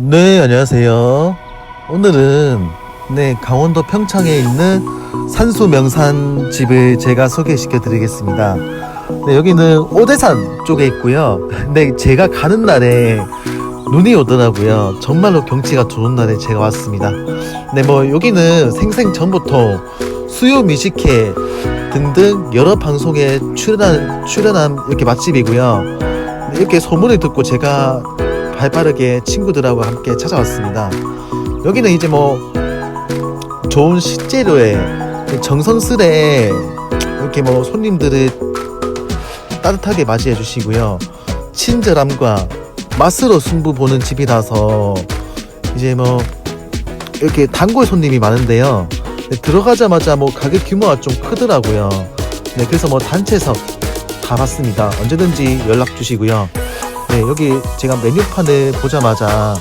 네, 안녕하세요. 오늘은 네, 강원도 평창에 있는 산수 명산 집을 제가 소개시켜 드리겠습니다. 네, 여기는 오대산 쪽에 있고요. 네, 제가 가는 날에 눈이 오더라고요. 정말로 경치가 좋은 날에 제가 왔습니다. 네, 뭐 여기는 생생 전부터 수요 뮤직회 등등 여러 방송에 출연한 출연한 이렇게 맛집이고요. 네, 이렇게 소문을 듣고 제가 발빠르게 친구들하고 함께 찾아왔습니다. 여기는 이제 뭐 좋은 식재료에 정성스레 이렇게 뭐 손님들을 따뜻하게 맞이해 주시고요. 친절함과 맛으로 승부 보는 집이라서 이제 뭐 이렇게 단골 손님이 많은데요. 네, 들어가자마자 뭐 가격 규모가 좀 크더라고요. 네, 그래서 뭐 단체석 다 봤습니다. 언제든지 연락 주시고요. 네, 여기 제가 메뉴판을 보자마자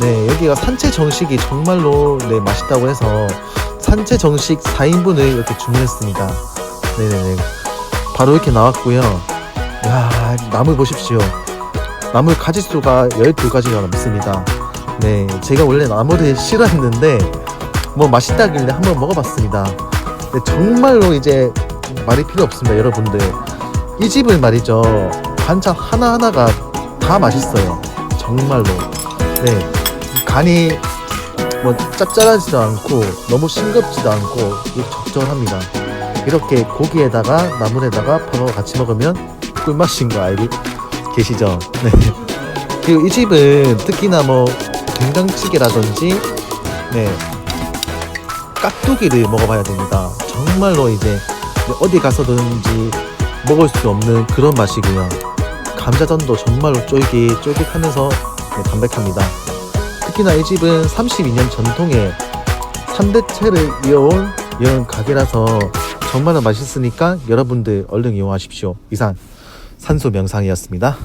네, 여기가 산채 정식이 정말로 네, 맛있다고 해서 산채 정식 4인분을 이렇게 주문했습니다. 네네네. 바로 이렇게 나왔고요. 야, 나물 보십시오. 나물 가지수가 12가지가 넘습니다. 네, 제가 원래 나물을 싫어했는데 뭐 맛있다길래 한번 먹어봤습니다. 네, 정말로 이제 말이 필요 없습니다, 여러분들. 이 집을 말이죠. 반찬 하나하나가 다 맛있어요. 정말로. 네. 간이 뭐 짭짤하지도 않고 너무 싱겁지도 않고 적절합니다. 이렇게 고기에다가 나물에다가 밥하고 같이 먹으면 꿀맛인 거 알고 계시죠? 네. 그리고 이 집은 특히나 뭐 된장찌개라든지 네 깍두기를 먹어봐야 됩니다. 정말로 이제 어디 가서든지 먹을 수 없는 그런 맛이고요. 감자전도 정말로 쫄깃 쫄깃하면서 네, 담백합니다. 특히나 이 집은 32년 전통의 3대체를 이어온 이런 가게라서 정말로 맛있으니까 여러분들 얼른 이용하십시오. 이상 산소 명상이었습니다.